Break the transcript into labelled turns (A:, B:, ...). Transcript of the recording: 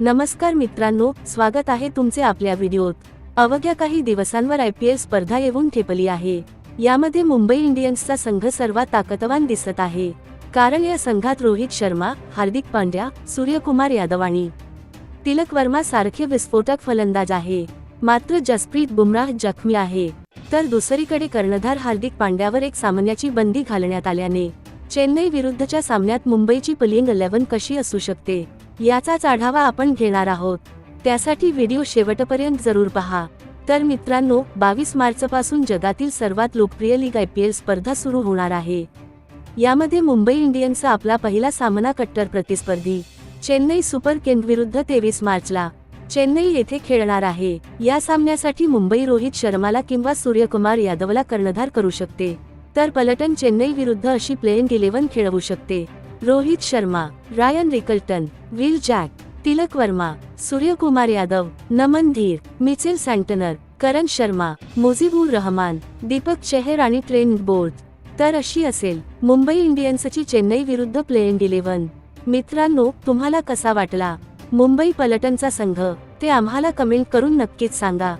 A: नमस्कार मित्रांनो स्वागत आहे तुमचे आपल्या व्हिडिओत. अवघ्या काही दिवसांवर आय पी एल स्पर्धा येऊन ठेपली आहे. यामध्ये मुंबई इंडियन्सचा संघ सर्वात ताकदवान दिसत आहे. कारण या संघात रोहित शर्मा हार्दिक पांड्या सूर्यकुमार यादव आणि तिलक वर्मा सारखे विस्फोटक फलंदाज आहे. मात्र जसप्रीत बुमराह जखमी आहे. तर दुसरीकडे कर्णधार हार्दिक पांड्यावर एक सामन्याची बंदी घालण्यात आल्याने चेन्नई विरुद्धच्या सामन्यात मुंबईची प्लेइंग इलेव्हन कशी असू शकते? याचाच आढावा आपण घेणार आहोत. त्यासाठी व्हिडिओ शेवटपर्यंत जरूर पहा. तर मित्रांनो बावीस मार्चपासून जगातील सर्वात लोकप्रिय लीग आय पी एल स्पर्धा सुरू होणार आहे. यामध्ये मुंबई इंडियन्सचा आपला पहिला सामना कट्टर प्रतिस्पर्धी. चेन्नई सुपर किंग विरुद्ध तेवीस मार्चला. चेन्नई येथे खेळणार आहे. या सामन्यासाठी मुंबई रोहित शर्माला किंवा सूर्यकुमार यादवला कर्णधार करू शकते. तर पलटन चेन्नई विरुद्ध अशी प्लेइंग इलेव्हन खेळवू शकते. Rohit Sharma Ryan Rickelton Will Jack Tilak Varma Suryakumar Yadav Naman Dhir Mitchell Santner Karan Sharma Mujibur Rahman Deepak Chahar आणि ट्रेंट बोर्ड. तर अशी असेल मुंबई इंडियन्सची चेन्नई विरुद्ध प्लेइंग इलेव्हन. मित्रांनो तुम्हाला कसा वाटला? मुंबई पलटनचा संघ ते आम्हाला कमेंट करून नक्कीच सांगा.